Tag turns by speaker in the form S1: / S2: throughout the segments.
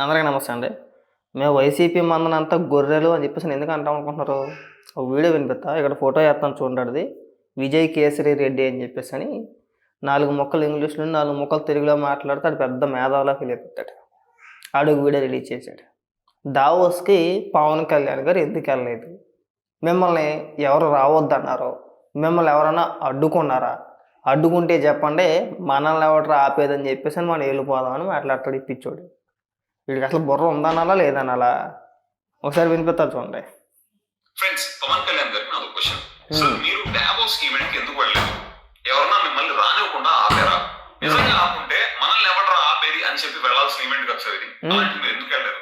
S1: అందరికీ నమస్తే అండి. మేము వైసీపీ మందనంతా గొర్రెలు అని చెప్పేసి నేను ఎందుకు అంటాం అనుకుంటున్నారు? ఒక వీడియో వినిపిస్తా. ఇక్కడ ఫోటో వేస్తాను చూడండి విజయ్ కేసరి రెడ్డి అని చెప్పేసి అని. నాలుగు మొక్కలు ఇంగ్లీష్లో నాలుగు మొక్కలు తెలుగులో మాట్లాడితే అది పెద్ద మేధావులా ఫీల్ అయిపోతాడు. ఆడు ఒక వీడియో రిలీజ్ చేశాడు. దావోస్కి పవన్ కళ్యాణ్ గారు ఎందుకు వెళ్ళలేదు? మిమ్మల్ని ఎవరు రావద్దన్నారో? మిమ్మల్ని ఎవరైనా అడ్డుకున్నారా? అడ్డుకుంటే చెప్పండి మనల్ని ఎవరు ఆపేదని చెప్పేసి అని మనం వెళ్ళిపోదామని మాట్లాడతాడు ఈ పిచ్చోడు. వీడికి అసలు బుర్ర ఉందనాలా లేదనాలా? ఒకసారి వినిపిస్తారు చూడండి.
S2: ఫ్రెండ్స్ పవన్ కళ్యాణ్ గారికి నాది క్వశ్చన్ సార్ మీరు డావోస్ ఈవెంట్కి ఎందుకు వెళ్ళలేదు? ఎవరన్నా మిమ్మల్ని రానివ్వకుండా ఆపారా? నిజంగా ఆపుంటే మనల్ని ఎవడరా ఆపేది అని చెప్పి వెళ్ళాల్సిన ఈవెంట్ కదా సార్ ఇది.
S1: Hmm.
S2: అలాంటి మీరు ఎందుకు వెళ్ళారు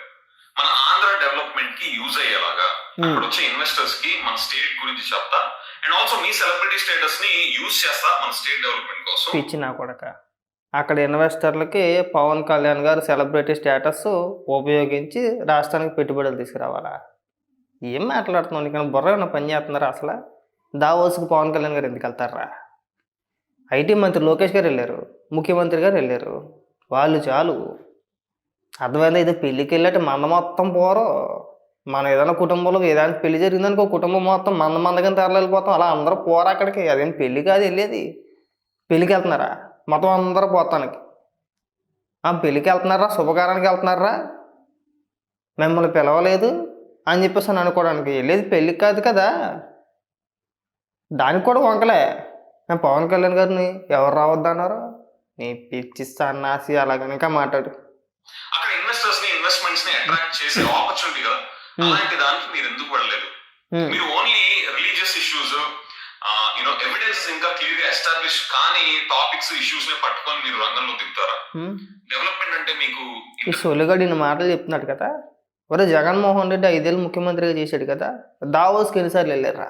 S2: మన ఆంధ్ర డెవలప్మెంట్కి యూజ్ అయ్యేలాగా అక్కడ వచ్చే ఇన్వెస్టర్స్కి మన స్టేట్ గురించి చెప్తా. అండ్ ఆల్సో మీ సెలబ్రిటీ స్టేటస్ని యూజ్ చేస్తా మన స్టేట్ డెవలప్మెంట్ కోసం.
S1: పిచ్చి నా కొడక. అక్కడ ఇన్వెస్టర్లకి పవన్ కళ్యాణ్ గారు సెలబ్రిటీ స్టేటస్ ఉపయోగించి రాష్ట్రానికి పెట్టుబడులు తీసుకురావాలా? ఏం మాట్లాడుతున్నావు? నీకు బుర్ర ఏమైనా పని చేస్తున్నారా అసలు? దావోస్కి పవన్ కళ్యాణ్ గారు ఎందుకు వెళ్తారా? ఐటీ మంత్రి లోకేష్ గారు వెళ్ళారు ముఖ్యమంత్రి గారు వెళ్ళారు వాళ్ళు చాలు. అర్థమైందా? ఇది పెళ్ళికి వెళ్ళట్టు మంద మొత్తం పోరు. మన ఏదైనా కుటుంబంలో ఏదైనా పెళ్ళి జరిగిందనుకో కుటుంబం మొత్తం మంద మందగా తరలిపోతాం అలా అందరూ పోరు అక్కడికి. అదేం పెళ్ళి కాదు వెళ్ళేది. పెళ్ళికి వెళ్తున్నారా? మొత్తం అందరూ పోతానికి. ఆ పెళ్ళికి వెళ్తున్నారా? శుభకారానికి వెళ్తున్నారా? మిమ్మల్ని పిలవలేదు అని చెప్పేసి అని అనుకోవడానికి వెళ్ళేది పెళ్ళికి కాదు కదా. దానికి కూడా వంకలే. నేను పవన్ కళ్యాణ్ గారిని ఎవరు రావద్దన్నారు నీ పిచ్చి సన్నాసి అలాగని ఇంకా మాట్లాడు.
S2: అక్కడ ఇన్వెస్టర్స్ని ఇన్వెస్ట్మెంట్స్ని అట్రాక్ట్ చేసే ఆపర్చునిటీ కదా. అలాంటి దానికి మీరు ఎందుకు వెళ్ళలేదు. మీరు ఇష్యూస్ యూనో ఎవిడెన్సెస్ ఇంకా క్లియర్గా ఎస్టాబ్లిష్ కాని టాపిక్స్ ఇష్యూస్ని పట్టుకొని మీరు రంగంలో దిగుతారా. డెవలప్మెంట్ అంటే మీకు
S1: ఈ మాటలు చెప్తున్నాడు కదా? ఒరే జగన్మోహన్ రెడ్డి ఐదేళ్ళు ముఖ్యమంత్రిగా చేశాడు కదా? దావోస్కి ఎన్నిసార్లు వెళ్ళారా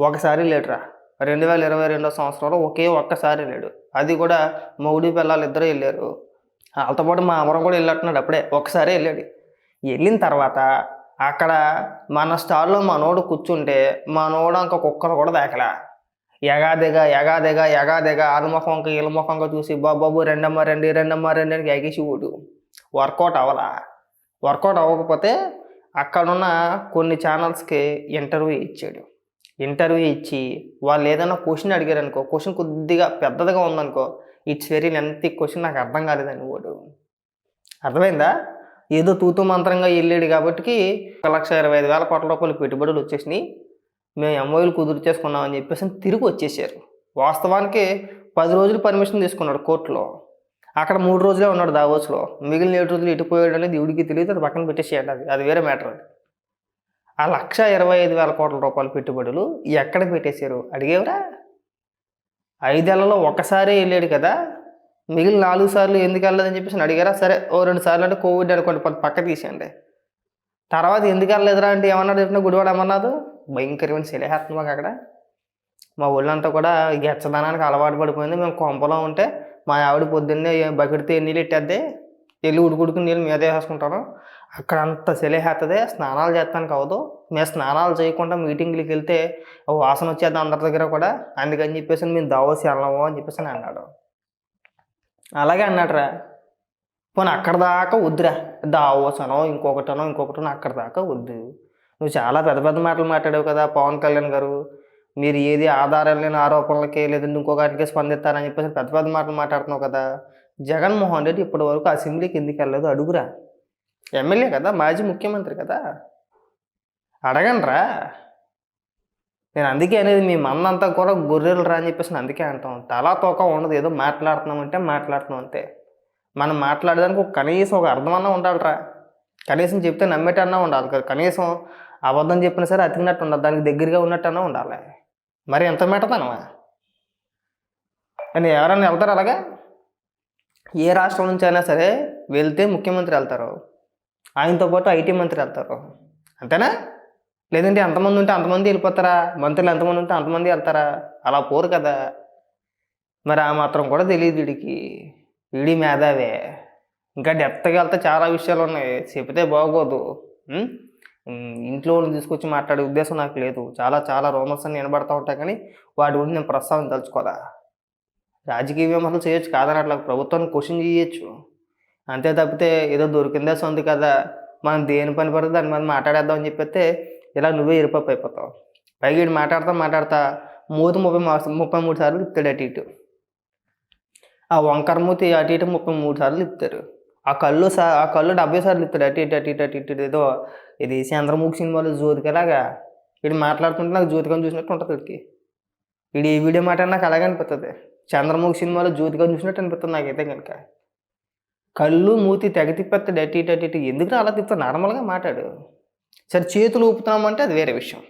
S1: ఒకసారి వెళ్ళాడురా. రెండు వేల ఇరవై రెండో సంవత్సరంలో ఒకే ఒక్కసారి వెళ్ళాడు. అది కూడా మొగుడి పిల్లలు ఇద్దరు వెళ్ళారు. వాళ్ళతో పాటు మా అమరం కూడా వెళ్ళట్టున్నాడు అప్పుడే. ఒకసారి వెళ్ళాడు. వెళ్ళిన తర్వాత అక్కడ మన స్టాల్లో మనోడు కూర్చుంటే మనోడు ఇంకా కుక్కలు కూడా దాకలా. ఎగాదిగా ఎగాదిగా ఎగాదిగా ఆలుముఖంగా ఇలుముఖంగా చూసి బాబాబు రెండమ్మ రెండు రెండమ్మ రెండు అని ఎగేసి ఊడు. వర్కౌట్ అవ్వలా. వర్కౌట్ అవ్వకపోతే అక్కడున్న కొన్ని ఛానల్స్కి ఇంటర్వ్యూ ఇచ్చాడు. ఇంటర్వ్యూ ఇచ్చి వాళ్ళు ఏదైనా క్వశ్చన్ అడిగారు అనుకో క్వశ్చన్ కొద్దిగా పెద్దదిగా ఉందనుకో ఇట్స్ వెరీ లెంత్ క్వశ్చన్ నాకు అర్థం కాలేదని వాడు అర్థమైందా? ఏదో తూతు మంత్రంగా వెళ్ళాడు కాబట్టి ఒక లక్ష ఇరవై ఐదు వేల కోట్ల రూపాయలు పెట్టుబడులు వచ్చేసినాయి. మేము ఎంఓయూలు కుదురు చేసుకున్నామని చెప్పేసి తిరిగి వచ్చేసారు. వాస్తవానికి పది రోజులు పర్మిషన్ తీసుకున్నాడు కోర్టులో. అక్కడ మూడు రోజులే ఉన్నాడు దావోస్లో. మిగిలిన ఏడు రోజులు ఇటుపోయాడు అనేది దేవుడికి తెలియదు. అది పక్కన పెట్టేసేయండి అది. అది వేరే మ్యాటర్ అది. ఆ లక్ష ఇరవై ఐదు వేల కోట్ల రూపాయల పెట్టుబడులు ఎక్కడ పెట్టేశారు? అడిగేవరా? ఐదేళ్ళలో ఒక్కసారి వెళ్ళాడు కదా. మిగిలిన నాలుగు సార్లు ఎందుకు వెళ్ళలేదని చెప్పేసి అడిగారా? సరే ఓ రెండు సార్లు అంటే కోవిడ్ అనుకోండి పక్క- పక్క తీసేయండి. తర్వాత ఎందుకు వెళ్ళలేదురా అంటే ఏమన్నాడు చెప్పిన గుడివాడు ఏమన్నాదు భయంకరమైన శిలేహత్వం మాకు అక్కడ. మా ఒళ్ళంతా కూడా గెచ్చదనానికి అలవాటు పడిపోయింది. మేము కొంపలో ఉంటే మా ఆవిడ పొద్దున్నే బకెడితే నీళ్ళు ఇట్టేద్ది వెళ్ళి ఉడుకుడుకుని నీళ్ళు మీదే వేసుకుంటాను అక్కడ అంత సెలేహేస్తుంది స్నానాలు చేస్తానికి అవ్వదు మేము స్నానాలు చేయకుండా మీటింగ్లకి వెళ్తే వాసన వచ్చేది అందరి దగ్గర కూడా. అందుకని చెప్పేసి మేము దావోసి వెళ్ళము అని చెప్పేసి అన్నాడు. అలాగే అన్నాడురా. పోనీ అక్కడ దాకా వద్దురా. దావోసనో ఇంకొకటనో ఇంకొకటనో అక్కడ దాకా వద్దు. నువ్వు చాలా పెద్ద పెద్ద మాటలు మాట్లాడావు కదా పవన్ కళ్యాణ్ గారు. మీరు ఏది ఆధారం లేని ఆరోపణలకి లేదంటే ఇంకొకటికే స్పందిస్తారని చెప్పేసి పెద్ద పెద్ద మాటలు మాట్లాడుతున్నావు కదా. జగన్మోహన్ రెడ్డి ఇప్పటి వరకు అసెంబ్లీకి ఎందుకు వెళ్ళలేదు అడుగురా. ఎమ్మెల్యే కదా మాజీ ముఖ్యమంత్రి కదా. అడగండ్రా. నేను అందుకే అనేది మీ మందంతా కూడా గొర్రెలు రా అని చెప్పేసి నేను అందుకే అంటాం తలా తోక ఉండదు. ఏదో మాట్లాడుతున్నామంటే మాట్లాడుతున్నాం అంతే. మనం మాట్లాడడానికి ఒక కనీసం ఒక అర్థమన్నా ఉండాలిరా. కనీసం చెప్తే నమ్మేటన్నా ఉండాలి కదా. కనీసం అబద్ధం చెప్పినా సరే అతికినట్టు ఉండాలి. దానికి దగ్గరగా ఉన్నట్టన్నా ఉండాలి. మరి ఎంత మెట్టదనమా అని ఎవరైనా వెళ్తారు అలాగా? ఏ రాష్ట్రం నుంచి అయినా సరే వెళ్తే ముఖ్యమంత్రి వెళ్తారు. ఆయనతో పాటు ఐటీ మంత్రి వెళ్తారు. అంతేనా? లేదంటే ఎంతమంది ఉంటే అంతమంది వెళ్ళిపోతారా? మంత్రులు ఎంతమంది ఉంటే అంతమంది వెళ్తారా? అలా పోరు కదా. మరి ఆ మాత్రం కూడా తెలియదు వీడికి. వీడి మేధావే. ఇంకా డెప్త్గా వెళ్తే చాలా విషయాలు ఉన్నాయి. చెబితే బాగోదు. ఇంట్లో వాళ్ళని తీసుకొచ్చి మాట్లాడే ఉద్దేశం నాకు లేదు. చాలా చాలా రోమర్స్ అని వినబడతా ఉంటాయి కానీ వాటి గురించి నేను ప్రస్తావన తలుచుకోవాలా? రాజకీయ విమర్శలు చేయొచ్చు కాదని అట్లా ప్రభుత్వాన్ని క్వశ్చన్ చేయొచ్చు. అంతే తప్పితే ఏదో దొరికిందే సొంత కదా. మనం దేని పని పడితే దాని మీద మాట్లాడేద్దాం అని చెప్పితే ఇలా నువ్వే ఇరుపప్పు అయిపోతావు. పైగా వీడు మాట్లాడతా మాట్లాడతా మూతి ముప్పై మా- ముప్పై మూడు సార్లు ఇస్తాడు అటు ఇటు. ఆ వంకర మూతి అటు ఇటు ముప్పై మూడు సార్లు ఇస్తారు ఆ కళ్ళు సా ఆ కళ్ళు డెబ్బై సార్లు ఇస్తాడు అటు ఇటు అటు ఇటు అటు ఇటు ఏదో ఇది చంద్రముఖి సినిమాలో జ్యోతికలాగా వీడు మాట్లాడుతుంటే నాకు జ్యోతికం చూసినట్టు ఉంటుంది వీడికి. వీడు ఈ వీడియో మాట నాకు అలాగే అనిపిస్తుంది చంద్రముఖి సినిమాలో జ్యోతికం చూసినట్టు అనిపిస్తుంది నాకైతే కనుక కళ్ళు మూతి తెగ తిప్పేస్తాడు అటు ఇటు అటు ఇటు. ఎందుకు అలా తిప్పుతాడు? నార్మల్గా మాట్లాడు. సరే చేతులు ఊపుతున్నామంటే అది వేరే విషయం.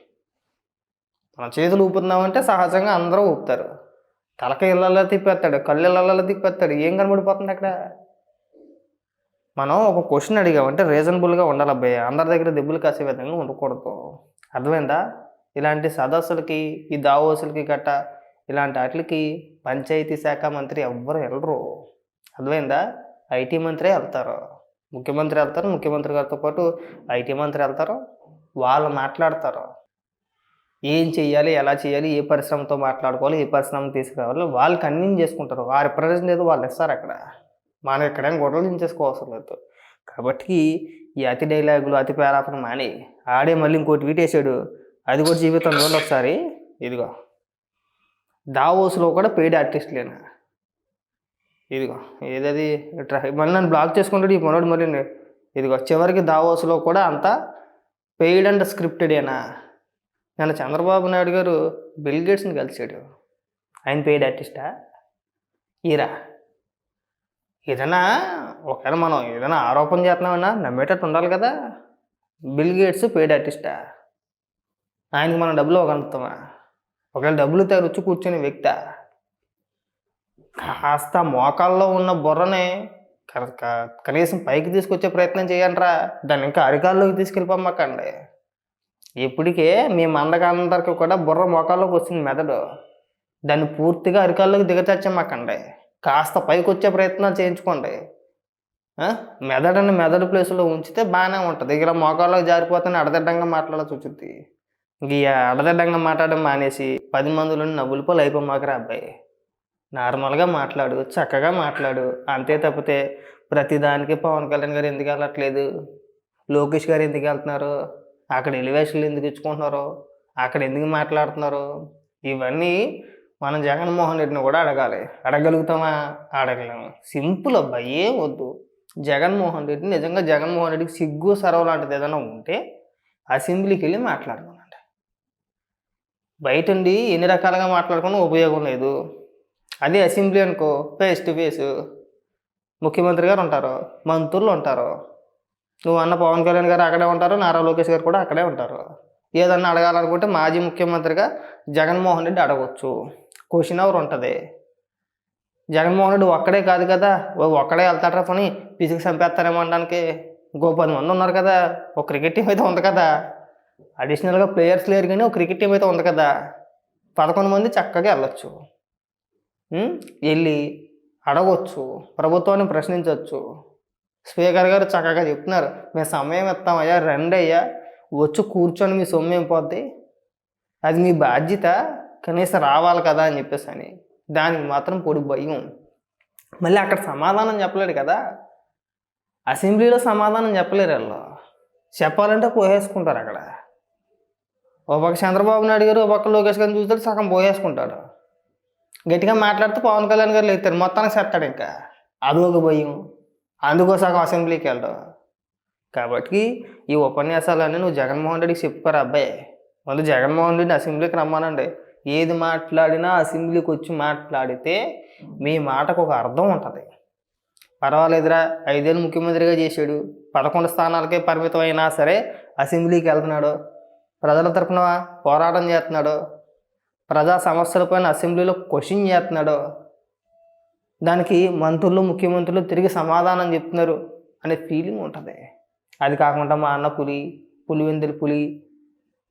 S1: మనం చేతులు ఊపుతున్నామంటే సహజంగా అందరూ ఊపుతారు. తలక ఇళ్ళల్లో తిప్పేస్తాడు కళ్ళు ఇళ్ళల్లో తిప్పేస్తాడు. ఏం కనబడిపోతుంది అక్కడ? మనం ఒక క్వశ్చన్ అడిగామంటే రీజనబుల్గా ఉండాలి అబ్బాయి అందరి దగ్గర దెబ్బలు కాసే విధంగా ఉండకూడదు. అర్థమైందా? ఇలాంటి సదస్సులకి ఈ దావోసులకి గట్ట ఇలాంటి వాటికి పంచాయతీ శాఖ మంత్రి ఎవ్వరు వెళ్ళరు. అర్థమైందా? ఐటీ మంత్రి వెళ్తారు. ముఖ్యమంత్రి వెళ్తారు ముఖ్యమంత్రి గారితో పాటు ఐటీ మంత్రి వెళ్తారు. వాళ్ళు మాట్లాడతారు. ఏం చేయాలి ఎలా చేయాలి ఏ పరిశ్రమతో మాట్లాడుకోవాలి ఏ పరిశ్రమ తీసుకురావాలి వాళ్ళు కన్విన్స్ చేసుకుంటారు. వారి ప్రజెంట్ ఏదో వాళ్ళు ఇస్తారు అక్కడ. మనం ఎక్కడైనా గొడవలు దించేసుకోవాల్సిన లేదు. కాబట్టి ఈ అతి డైలాగులు అతి పేరాపణ మాని ఆడే మళ్ళీ ఇంకోటి వీటేసాడు అది కూడా జీవితం ఒకసారి ఇదిగో. దావోస్లో కూడా పెయిడ్ ఆర్టిస్ట్లేనా ఇదిగో ఏదది ట్రా మళ్ళీ నన్ను బ్లాక్ చేసుకుంటాడు ఈ మనోడు మళ్ళీ. ఇదిగో చివరికి దావోస్లో కూడా అంతా పెయిడ్ అండ్ స్క్రిప్టెడేనా నిన్న చంద్రబాబు నాయుడు గారు బిల్ గేట్స్ని కలిసాడు ఆయన పెయిడ్ ఆర్టిస్టా? ఈరా. ఏదైనా ఒకవేళ మనం ఏదైనా ఆరోపణ చేస్తున్నామన్నా నమ్మేటట్టు ఉండాలి కదా. బిల్ గేట్స్ పెయిడ్ ఆర్టిస్టా? ఆయనకి మనం డబ్బులు ఇవ్వగలుగుతామా? ఒకవేళ డబ్బులు తెరొచ్చి కూర్చునే వ్యక్తి? కాస్త మోకాల్లో ఉన్న బుర్రని కనీసం పైకి తీసుకొచ్చే ప్రయత్నం చేయండిరా. దాన్ని ఇంకా అరికాల్లోకి తీసుకెళ్ళిపోమ్మకండి. ఇప్పటికే మీ మందకందరికి కూడా బుర్ర మోకాల్లోకి వచ్చింది మెదడు. దాన్ని పూర్తిగా అరికాల్లోకి దిగచచ్చమ్మకండి కాస్త పైకి వచ్చే ప్రయత్నం చేయించుకోండి. మెదడుని మెదడు ప్లేస్లో ఉంచితే బాగానే ఉంటుంది. ఇలా మోకాల్లోకి జారిపోతేనే అడదడ్డంగా మాట్లాడాల్సి వచ్చింది ఇక అడదడ్డంగా మాట్లాడడం మానేసి పది మందిలో నవ్వులు పోలు అయిపోమాకరా అబ్బాయి. నార్మల్గా మాట్లాడు చక్కగా మాట్లాడు. అంతే తప్పితే ప్రతిదానికి పవన్ కళ్యాణ్ గారు ఎందుకు వెళ్ళట్లేదు? లోకేష్ గారు ఎందుకు వెళ్తున్నారు? అక్కడ ఎలివేషన్లు ఎందుకు ఇచ్చుకుంటున్నారు? అక్కడ ఎందుకు మాట్లాడుతున్నారు? ఇవన్నీ మనం జగన్మోహన్ రెడ్డిని కూడా అడగాలి. అడగలుగుతామా అడగలేము. సింపుల్ అబ్బాయి ఏం వద్దు. జగన్మోహన్ రెడ్డి నిజంగా జగన్మోహన్ రెడ్డికి సిగ్గు సరవ లాంటిది ఏదైనా ఉంటే అసెంబ్లీకి వెళ్ళి మాట్లాడమనండి బయటండి ఎన్ని రకాలుగా మాట్లాడుకున్నా ఉపయోగం లేదు. అదే అసెంబ్లీ అనుకో ఫేస్ టు ఫేస్ ముఖ్యమంత్రి గారు ఉంటారు మంత్రులు ఉంటారు. నువ్వు అన్న పవన్ కళ్యాణ్ గారు అక్కడే ఉంటారు నారా లోకేష్ గారు కూడా అక్కడే ఉంటారు. ఏదన్నా అడగాలనుకుంటే మాజీ ముఖ్యమంత్రిగా జగన్మోహన్ రెడ్డి అడగవచ్చు క్వశ్చన్ అవర్ ఉంటుంది. జగన్మోహన్ రెడ్డి ఒక్కడే కాదు కదా ఓ ఒక్కడే వెళ్తాడరా పని పిసికి చంపేస్తారేమో అనడానికి. గో పది మంది ఉన్నారు కదా ఒక క్రికెట్ టీం అయితే ఉంది కదా. అడిషనల్గా ప్లేయర్స్ లేరు కానీ ఒక క్రికెట్ టీం అయితే ఉంది కదా. పదకొండు మంది చక్కగా వెళ్ళొచ్చు. వెళ్ళి అడగొచ్చు ప్రభుత్వాన్ని ప్రశ్నించవచ్చు స్పీకర్ గారు చక్కగా చెప్తున్నారు మేము సమయం ఇస్తామయ్యా రండి అయ్యా వచ్చి కూర్చొని మీ సొమ్ము ఏం పోద్ది? అది మీ బాధ్యత కనీసం రావాలి కదా అని చెప్పేసి అని. దానికి మాత్రం పొడి భయం. మళ్ళీ అక్కడ సమాధానం చెప్పలేడు కదా. అసెంబ్లీలో సమాధానం చెప్పలేరు వాళ్ళు. చెప్పాలంటే పోయేసుకుంటారు అక్కడ. ఒక చంద్రబాబు నాయుడు గారు ఒక లోకేష్ గారిని చూస్తే సగం పోయేసుకుంటారు గట్టిగా మాట్లాడితే పవన్ కళ్యాణ్ గారు లేతారు మొత్తానికి చేస్తాడు ఇంకా. అదొక భయం. అందుకోసం అసెంబ్లీకి వెళ్ళడం. కాబట్టి ఈ ఉపన్యాసాలన్నీ నువ్వు జగన్మోహన్ రెడ్డికి చెప్పుకోరా అబ్బాయి. ముందు జగన్మోహన్ రెడ్డి అసెంబ్లీకి రమ్మానండి. ఏది మాట్లాడినా అసెంబ్లీకి వచ్చి మాట్లాడితే మీ మాటకు ఒక అర్థం ఉంటుంది. పర్వాలేదురా ఐదేళ్ళు ముఖ్యమంత్రిగా చేశాడు. పదకొండు స్థానాలకే పరిమితం అయినా సరే అసెంబ్లీకి వెళ్తున్నాడు. ప్రజల తరఫున పోరాటం చేస్తున్నాడు. ప్రజా సమస్యలపైన అసెంబ్లీలో క్వశ్చన్ చేస్తున్నాడు. దానికి మంత్రులు ముఖ్యమంత్రులు తిరిగి సమాధానం చెప్తున్నారు అనే ఫీలింగ్ ఉంటుంది. అది కాకుండా మా అన్న పులి పులివెందులు పులి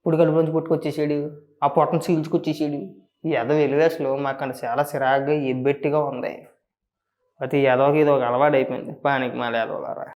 S1: పుడి కలుపు నుంచి పుట్టుకొచ్చేసాడు ఆ పొట్టను చీల్చుకొచ్చేసాడు. ఈ ఎదవ ఎలివేస్లో మాకు చాలా చిరాగ్గా ఎబ్బెట్టిగా ఉంది. అది ఎదవకి ఇది ఒక అలవాటు అయిపోయింది పానికి మాల ఎదవలారా